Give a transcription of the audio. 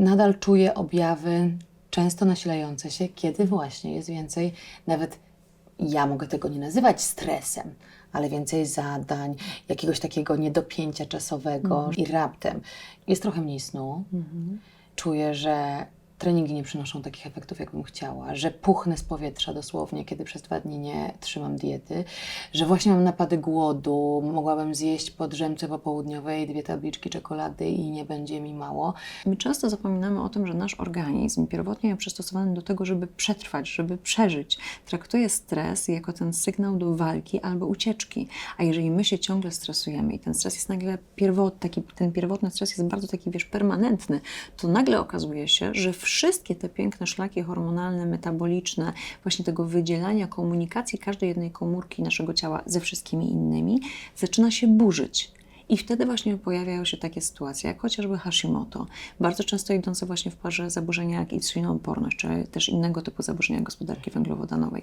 nadal czuję objawy często nasilające się, kiedy właśnie jest więcej, nawet ja mogę tego nie nazywać stresem, ale więcej zadań, jakiegoś takiego niedopięcia czasowego i raptem. Jest trochę mniej snu. Czuję, że treningi nie przynoszą takich efektów, jakbym chciała, że puchnę z powietrza dosłownie, kiedy przez dwa dni nie trzymam diety, że właśnie mam napady głodu, mogłabym zjeść po drzemce popołudniowej dwie tabliczki czekolady i nie będzie mi mało. My często zapominamy o tym, że nasz organizm, pierwotnie przystosowany do tego, żeby przetrwać, żeby przeżyć, traktuje stres jako ten sygnał do walki albo ucieczki. A jeżeli my się ciągle stresujemy i ten stres jest nagle pierwotny, taki, ten pierwotny stres jest bardzo taki, wiesz, permanentny, to nagle okazuje się, że wszystkie te piękne szlaki hormonalne, metaboliczne, właśnie tego wydzielania, komunikacji każdej jednej komórki naszego ciała ze wszystkimi innymi, zaczyna się burzyć. I wtedy właśnie pojawiają się takie sytuacje, jak chociażby Hashimoto, bardzo często idące właśnie w parze zaburzenia jak insulinooporność, czy też innego typu zaburzenia gospodarki węglowodanowej.